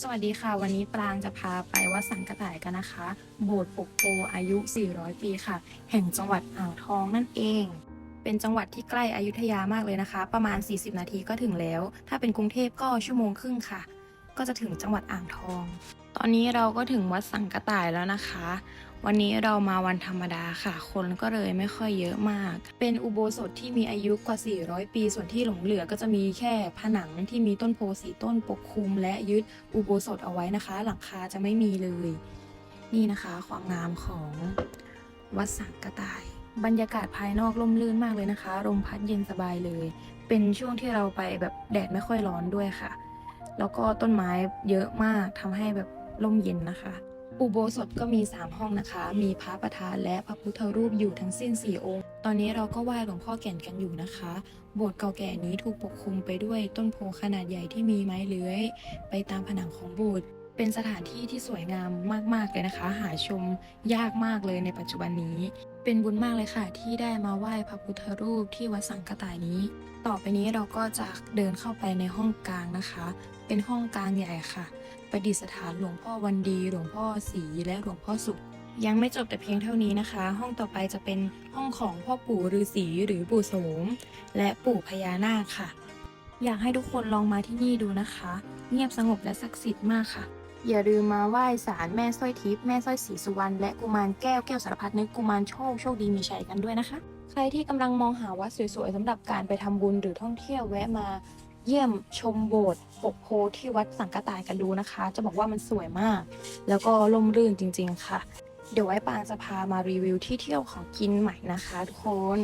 สวัสดีค่ะ วันนี้ปรางจะพาไปวัดสังกะต่ายกันนะคะ โบสถ์ปกโพอายุ 400 ปีค่ะ แห่งจังหวัดอ่างทองนั่นเอง เป็นจังหวัดที่ใกล้อยุธยามากเลยนะคะ ประมาณ 40 นาทีก็ถึงแล้ว ถ้าเป็นกรุงเทพก็ชั่วโมงครึ่งค่ะ ก็จะถึงจังหวัดอ่างทอง ตอนนี้เราก็ถึงวัดสังกะต่ายแล้วนะคะ วันนี้เรามาวันธรรมดาค่ะ คนก็เลยไม่ค่อยเยอะมาก เป็นอุโบสถที่มีอายุกว่า 400 ปี ส่วนที่หลงเหลือก็จะมีแค่ผนังที่มีต้นโพสีต้นปกคลุม และยึดอุโบสถเอาไว้นะคะ หลังคาจะไม่มีเลย นี่นะคะ ความงามของวัดสังกะต่าย บรรยากาศภายนอกร่มรื่นมากเลยนะคะลมพัดเย็นสบายเลย เป็นช่วงที่เราไปแบบแดดไม่ค่อยร้อนด้วยค่ะ แล้วก็ต้นไม้เยอะมากทำให้แบบ ล่มเย็นนะคะ อุโบสถก็มี 3 ห้องนะคะ มีพระประธานและพระพุทธรูปอยู่ทั้งสิ้น 4 องค์ ตอนนี้เราก็ไหว้หลวงพ่อแก่นกันอยู่นะคะ โบสถ์เก่าแก่นี้ถูกปกคลุมไปด้วยต้นโพขนาดใหญ่ที่มีไม้เลื้อย ไปตามผนังของโบสถ์ เป็นสถานที่ที่สวยงามมาก ๆ เลยนะคะ หาชมยากมากเลยในปัจจุบันนี้ เป็นบุญมากเลยค่ะ ที่ได้มาไหว้พระพุทธรูปที่วัดสังกะต่ายนี้ ต่อไปนี้เราก็จะเดินเข้าไปในห้องกลางนะคะ เป็นห้องกลางใหญ่ค่ะ ประดิษฐานหลวงพ่อวันดี หลวงพ่อศรีและหลวงพ่อสุขยังไม่จบแต่เพียงเท่านี้นะคะ ห้องต่อไปจะเป็นห้องของพ่อปู่ฤาษีหรือปู่โสม และปู่พญานาคค่ะ อยากให้ทุกคนลองมาที่นี่ดูนะคะ เงียบสงบและศักดิ์สิทธิ์มากค่ะ อย่าลืมมาไหว้ศาลแม่สร้อยทิพย์แม่สร้อยศรีสุวรรณและกุมารแก้วแก้วสารพัดนึกกุมารโชคโชคดีมีชัยกันด้วยนะคะ ใครที่กำลังมองหาวัดสวยๆสำหรับการไปทำบุญหรือท่องเที่ยวแวะมาเยี่ยมชมโบสถ์ปกโพที่วัดสังกตายกันดูนะคะ จะบอกว่ามันสวยมาก แล้วก็ร่มรื่นจริง ๆ ค่ะ เดี๋ยวไว้ปางจะพามารีวิวที่เที่ยวของกินใหม่นะคะ ทุกคน